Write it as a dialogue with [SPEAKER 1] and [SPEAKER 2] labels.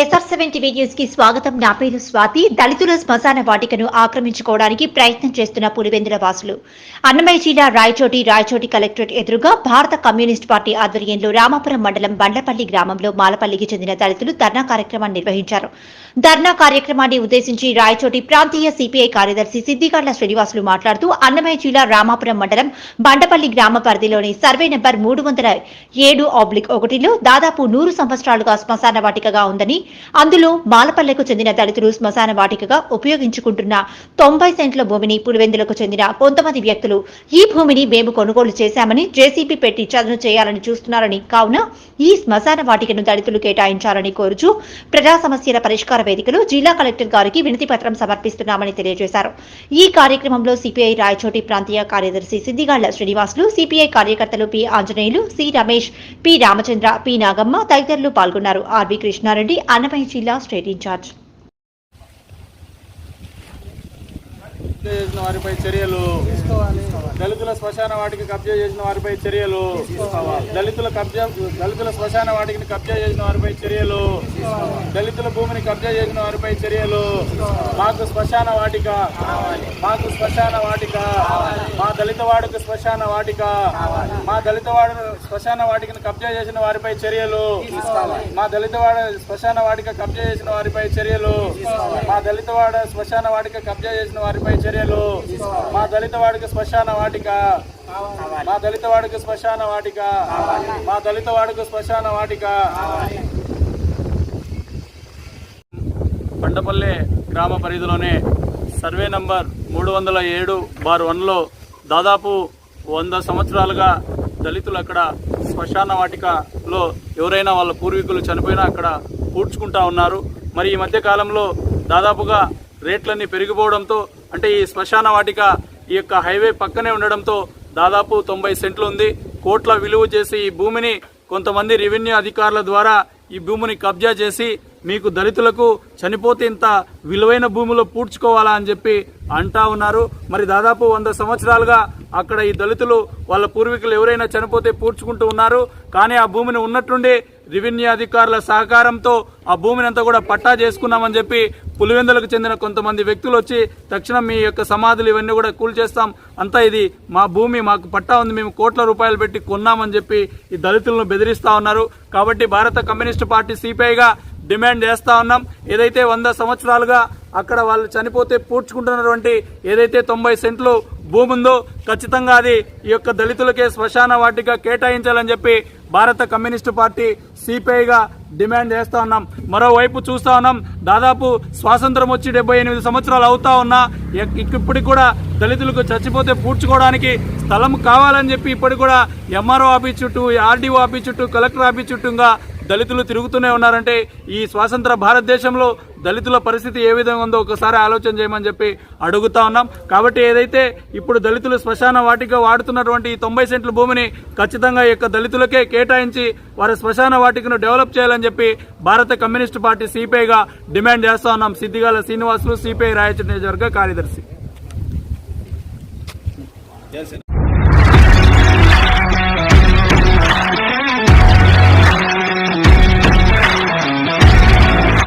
[SPEAKER 1] SR seven TV న్యూస్కి స్వాగతం. నా పేరు స్వాతి. దళితుల శ్మశాన వాటికను ఆక్రమించుకోవడానికి ప్రయత్నం చేస్తున్న పులివెందుల వాసులు. అన్నమయ్య జిల్లా రాయచోటి రాయచోటి కలెక్టరేట్ ఎదురుగా భారత కమ్యూనిస్ట్ పార్టీ ఆధ్వర్యంలో రామాపురం మండలం బండ్లపల్లి గ్రామంలో మాలపల్లికి చెందిన దళితులు ధర్నా కార్యక్రమాన్ని నిర్వహించారు. ధర్నా కార్యక్రమాన్ని ఉద్దేశించి రాయచోటి ప్రాంతీయ సిపిఐ కార్యదర్శి సిద్దిగాళ్ళ శ్రీనివాసులు మాట్లాడుతూ అన్నమయ్య జిల్లా రామాపురం మండలం బండపల్లి గ్రామ పరిధిలోని సర్వే నెంబర్ మూడు వందల ఏడు ఆబ్లిక్ ఒకటిలో దాదాపు నూరు సంవత్సరాలుగా శ్మశాన వాటికగా ఉందని అందులో మాలపల్లెకు చెందిన దళితులు శ్మశాన వాటికగా ఉపయోగించుకుంటున్న తొంభై సెంట్ల భూమిని పులివెందులకు చెందిన కొంతమంది వ్యక్తులు ఈ భూమిని మేము కొనుగోలు చేశామని జేసీబీ పెట్టి చదును చేయాలని చూస్తున్నారని కావున ఈ శ్మశాన వాటికను దళితులు కేటాయించాలని కోరుచూ ప్రజా సమస్యల పరిష్కార వేదికలో జిల్లా కలెక్టర్ గారికి వినతి పత్రం సమర్పిస్తున్నామని తెలియజేశారు. ఈ కార్యక్రమంలో సిపిఐ రాయచోటి ప్రాంతీయ కార్యదర్శి సిద్దిగాళ్ళ శ్రీనివాసులు సిపిఐ కార్యకర్తలు P Anjaneyulu C Ramesh P Ramachandra P Nagamma తదితరులు పాల్గొన్నారు. ఆర్వి కృష్ణారెడ్డి అన్నమయ్య జిల్లా స్టేట్ ఇన్ఛార్జ్.
[SPEAKER 2] కబ్జా చేసిన వారిపై చర్యలు. దళితుల శ్మశాన వాటికి కబ్జా చేసిన వారిపై చర్యలు. దళితుల కబ్జా దళితుల శ్మశాన వాటికి కబ్జా చేసిన వారిపై చర్యలు. దళితుల భూమిని కబ్జా చేసిన వారిపై చర్యలు. మాకు శ్మశాన వాటిక. మాకు శ్మశాన వాటిక. మా దళిత వాడికి శ్మశాన వాటిక. మా దళిత వాడు శ్మశాన వాటికను కబ్జా చేసిన వారిపై చర్యలు. మా దళిత వాడ శ్మశాన వాటిక కబ్జా చేసిన వారిపై చర్యలు. మా దళిత వాడ శ్మశాన వాటిక కబ్జా చేసిన వారిపై చర్యలు మా దళిత వాడికి శ్మశాన వాటిక. మా దళిత వాడికి శ్మశాన వాటిక. మా దళిత వాడికి శ్మశాన వాటిక. బండపల్లె గ్రామ పరిధిలోనే సర్వే నంబర్ మూడు వందల ఏడు బార్ వన్లో దాదాపు వంద సంవత్సరాలుగా దళితులు అక్కడ శ్మశాన వాటికలో ఎవరైనా వాళ్ళ పూర్వీకులు చనిపోయినా అక్కడ పూడ్చుకుంటా ఉన్నారు. మరి ఈ మధ్య కాలంలో దాదాపుగా రేట్లన్నీ పెరిగిపోవడంతో అంటే ఈ శ్మశాన వాటిక ఈ యొక్క హైవే పక్కనే ఉండడంతో దాదాపు తొంభై సెంట్లు ఉంది. కోట్ల విలువ చేసి ఈ భూమిని కొంతమంది రెవెన్యూ అధికారుల ద్వారా ఈ భూమిని కబ్జా చేసి మీకు దళితులకు చనిపోతే ఇంత విలువైన భూమిలో పూడ్చుకోవాలా అని చెప్పి అంటా ఉన్నారు. మరి దాదాపు వంద సంవత్సరాలుగా అక్కడ ఈ దళితులు వాళ్ళ పూర్వీకులు ఎవరైనా చనిపోతే పూడ్చుకుంటూ ఉన్నారు. కానీ ఆ భూమిని ఉన్నట్టుండి రెవెన్యూ అధికారుల సహకారంతో ఆ భూమిని అంతా కూడా పట్టా చేసుకున్నామని చెప్పి పులివెందులకు చెందిన కొంతమంది వ్యక్తులు వచ్చి తక్షణం మీ యొక్క సమాధులు ఇవన్నీ కూడా కూల్చేస్తాం అంతా ఇది మా భూమి మాకు పట్టా ఉంది. మేము కోట్ల రూపాయలు పెట్టి కొన్నామని చెప్పి ఈ దళితులను బెదిరిస్తా ఉన్నారు. కాబట్టి భారత కమ్యూనిస్టు పార్టీ సిపిఐగా డిమాండ్ చేస్తా ఉన్నాం. ఏదైతే వంద సంవత్సరాలుగా అక్కడ వాళ్ళు చనిపోతే పూడ్చుకుంటున్నటువంటి ఏదైతే తొంభై సెంట్లు భూమి ఉందో ఖచ్చితంగా అది ఈ యొక్క దళితులకే శ్మశాన వాటిగా కేటాయించాలని చెప్పి భారత కమ్యూనిస్టు పార్టీ సిపిఐగా డిమాండ్ చేస్తా ఉన్నాం. మరోవైపు చూస్తా ఉన్నాం దాదాపు స్వాతంత్రం వచ్చి డెబ్బై ఎనిమిది సంవత్సరాలు అవుతా ఉన్నా ఇప్పటికి కూడా దళితులకు చచ్చిపోతే పూడ్చుకోవడానికి స్థలం కావాలని చెప్పి ఇప్పటికి కూడా ఎంఆర్ఓ ఆఫీస్ చుట్టూ ఆర్డీఓ ఆఫీస్ చుట్టూ కలెక్టర్ ఆఫీస్ చుట్టూగా దళితులు తిరుగుతూనే ఉన్నారంటే ఈ స్వాతంత్ర భారతదేశంలో దళితుల పరిస్థితి ఏ విధంగా ఉందో ఒకసారి ఆలోచన చేయమని చెప్పి అడుగుతా ఉన్నాం. కాబట్టి ఏదైతే ఇప్పుడు దళితులు శ్మశాన వాటిగా వాడుతున్నటువంటి ఈ తొంభై సెంట్ల భూమిని ఖచ్చితంగా యొక్క దళితులకే కేటాయించి వారి శ్మశాన వాటికను డెవలప్ చేయాలని చెప్పి భారత కమ్యూనిస్టు పార్టీ సిపిఐగా డిమాండ్ చేస్తా ఉన్నాం. సిద్దిగాల శ్రీనివాసులు సిపిఐ రాయచూరు నియోజకవర్గ కార్యదర్శి